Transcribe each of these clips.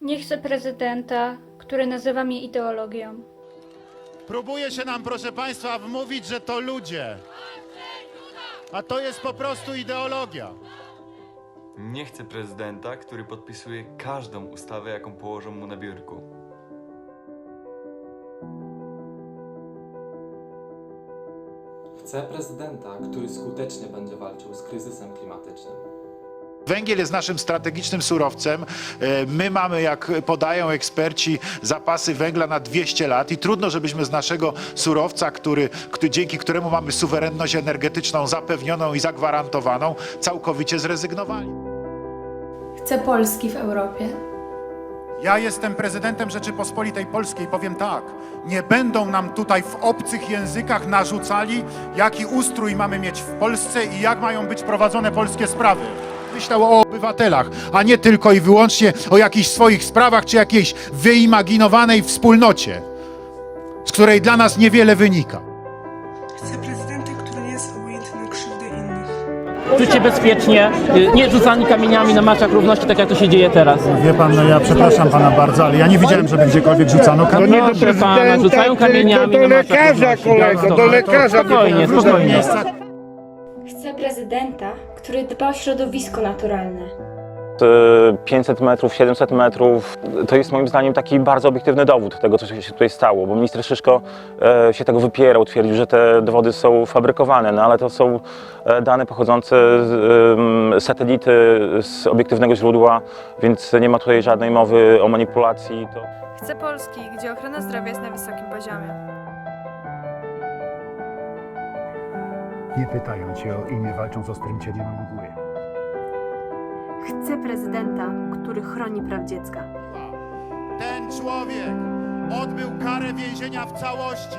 Nie chcę prezydenta, który nazywa mnie ideologią. Próbuje się nam, proszę Państwa, wmówić, że to ludzie. A to jest po prostu ideologia. Nie chcę prezydenta, który podpisuje każdą ustawę, jaką położą mu na biurku. Chcę prezydenta, który skutecznie będzie walczył z kryzysem klimatycznym. Węgiel jest naszym strategicznym surowcem. E, My mamy, jak podają eksperci, zapasy węgla na 200 lat i trudno, żebyśmy z naszego surowca, który, który, dzięki któremu mamy suwerenność energetyczną zapewnioną i zagwarantowaną, całkowicie zrezygnowali. Chcę Polski w Europie. Ja jestem prezydentem Rzeczypospolitej Polskiej. Powiem tak, nie będą nam tutaj w obcych językach narzucali, jaki ustrój mamy mieć w Polsce i jak mają być prowadzone polskie sprawy. Myślał o obywatelach, a nie tylko i wyłącznie o jakichś swoich sprawach czy jakiejś wyimaginowanej wspólnocie, z której dla nas niewiele wynika. Chcę prezydenta, który nie jest obojętny na krzywdę innych. Czuć się bezpiecznie, y, nie rzucani kamieniami na marszach równości, tak jak to się dzieje teraz. Wie pan, no ja przepraszam pana bardzo, ale ja nie widziałem, żeby gdziekolwiek rzucano kamienie. Proszę pana, rzucają kamieniami na marszach równości. kolego, do lekarza. Spokojnie, spokojnie. Prezydenta, który dba o środowisko naturalne. 500 metrów, 700 metrów. To jest moim zdaniem taki bardzo obiektywny dowód tego, co się tutaj stało, bo minister Szyszko e, się tego wypierał, twierdził, że te dowody są fabrykowane, no ale to są e, dane pochodzące z satelity, z obiektywnego źródła, więc nie ma tutaj żadnej mowy o manipulacji. To... Chcę Polski, gdzie ochrona zdrowia jest na wysokim poziomie. Nie pytają cię o imię, walczą z ostrym cieniem mgły. Chcę prezydenta, który chroni praw dziecka. Ten człowiek odbył karę więzienia w całości.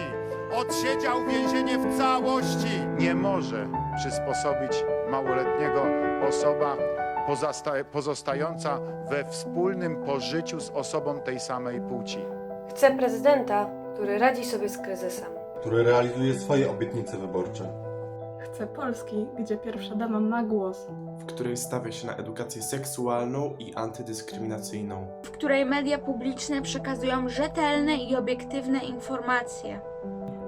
Odsiedział więzienie w całości. Nie może przysposobić małoletniego osoba pozostająca we wspólnym pożyciu z osobą tej samej płci. Chcę prezydenta, który radzi sobie z kryzysem. Który realizuje swoje obietnice wyborcze. Chcę Polski, gdzie pierwsza dama ma głos. W której stawia się na edukację seksualną i antydyskryminacyjną. W której media publiczne przekazują rzetelne i obiektywne informacje.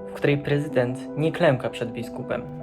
W której prezydent nie klęka przed biskupem.